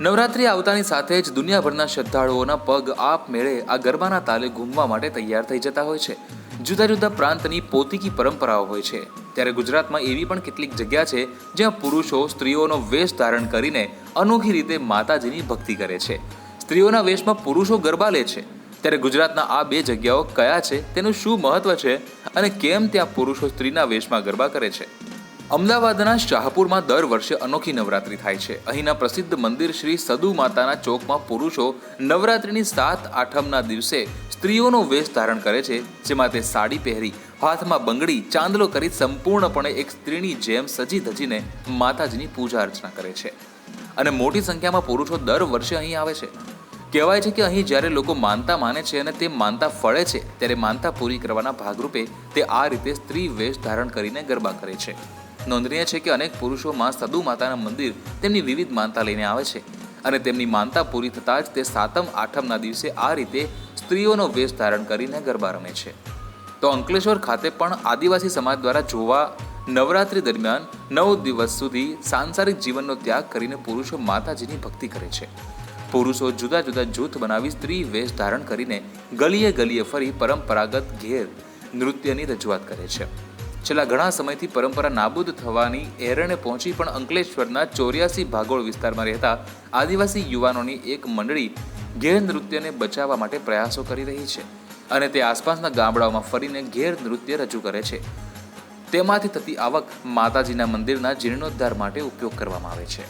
નવરાત્રિ આવતાની સાથે જ દુનિયાભરના શ્રદ્ધાળુઓના પગ આપમેળે આ ગરબાના તાલે ઘૂમવા માટે તૈયાર થઈ જતા હોય છે. જુદા જુદા પ્રાંતની પોતીકી પરંપરાઓ હોય છે. ત્યારે ગુજરાતમાં એવી પણ કેટલીક જગ્યા છે જ્યાં પુરુષો સ્ત્રીઓનો વેશ ધારણ કરીને અનોખી રીતે માતાજીની ભક્તિ કરે છે. સ્ત્રીઓના વેશમાં પુરુષો ગરબા લે છે. ત્યારે ગુજરાતના આ બે જગ્યાઓ કયા છે, તેનું શું મહત્વ છે અને કેમ ત્યાં પુરુષો સ્ત્રીના વેશમાં ગરબા કરે છે? અમદાવાદના શાહપુરમાં દર વર્ષે અનોખી નવરાત્રિ થાય છે. અહીંના પ્રસિદ્ધ મંદિર શ્રી સદુ માતાના ચોકમાં પુરુષો નવરાત્રિની સાત આઠમના દિવસે સ્ત્રીઓનો વેશ ધારણ કરે છે, જેમાં તે સાડી પહેરી, હાથમાં બંગડી, ચાંદલો કરી સંપૂર્ણપણે એક સ્ત્રીની જેમ સજી ધજીને માતાજીની પૂજા અર્ચના કરે છે. અને મોટી સંખ્યામાં પુરુષો દર વર્ષે અહીં આવે છે. કહેવાય છે કે અહીં જ્યારે લોકો માનતા માને છે અને તે માનતા ફળે છે, ત્યારે માનતા પૂરી કરવાના ભાગરૂપે તે આ રીતે સ્ત્રી વેશ ધારણ કરીને ગરબા કરે છે. નોંધનીય છે કે અનેક પુરુષો માં સદુ માતાના મંદિર તેમની વિવિધ માનતા લઈને આવે છે અને તેમની માનતા પૂરી થતાં જ તે સાતમ, આઠમના દિવસે આ રીતે સ્ત્રીઓનો વેશ ધારણ કરીને ગરબા રમે છે. તો અંકલેશ્વર ખાતે પણ આદિવાસી સમાજ દ્વારા જોવા નવરાત્રી દરમિયાન નવ દિવસ સુધી સાંસારિક જીવનનો ત્યાગ કરીને પુરુષો માતાજીની ભક્તિ કરે છે. પુરુષો જુદા જુદા જૂથ બનાવી સ્ત્રી વેશ ધારણ કરીને ગલીએ ગલીએ ફરી પરંપરાગત ઘેર નૃત્યની રજૂઆત કરે છે. છેલ્લા ઘણા સમયથી પરંપરા નાબૂદ થવાની એરણે પહોંચી પણ અંકલેશ્વરના ચોર્યાસી ભાગોળ વિસ્તારમાં રહેતા આદિવાસી યુવાનોની એક મંડળી ઘેર નૃત્યને બચાવવા માટે પ્રયાસો કરી રહી છે અને તે આસપાસના ગામડાઓમાં ફરીને ઘેર નૃત્ય રજૂ કરે છે. તેમાંથી થતી આવક માતાજીના મંદિરના જીર્ણોદ્ધાર માટે ઉપયોગ કરવામાં આવે છે.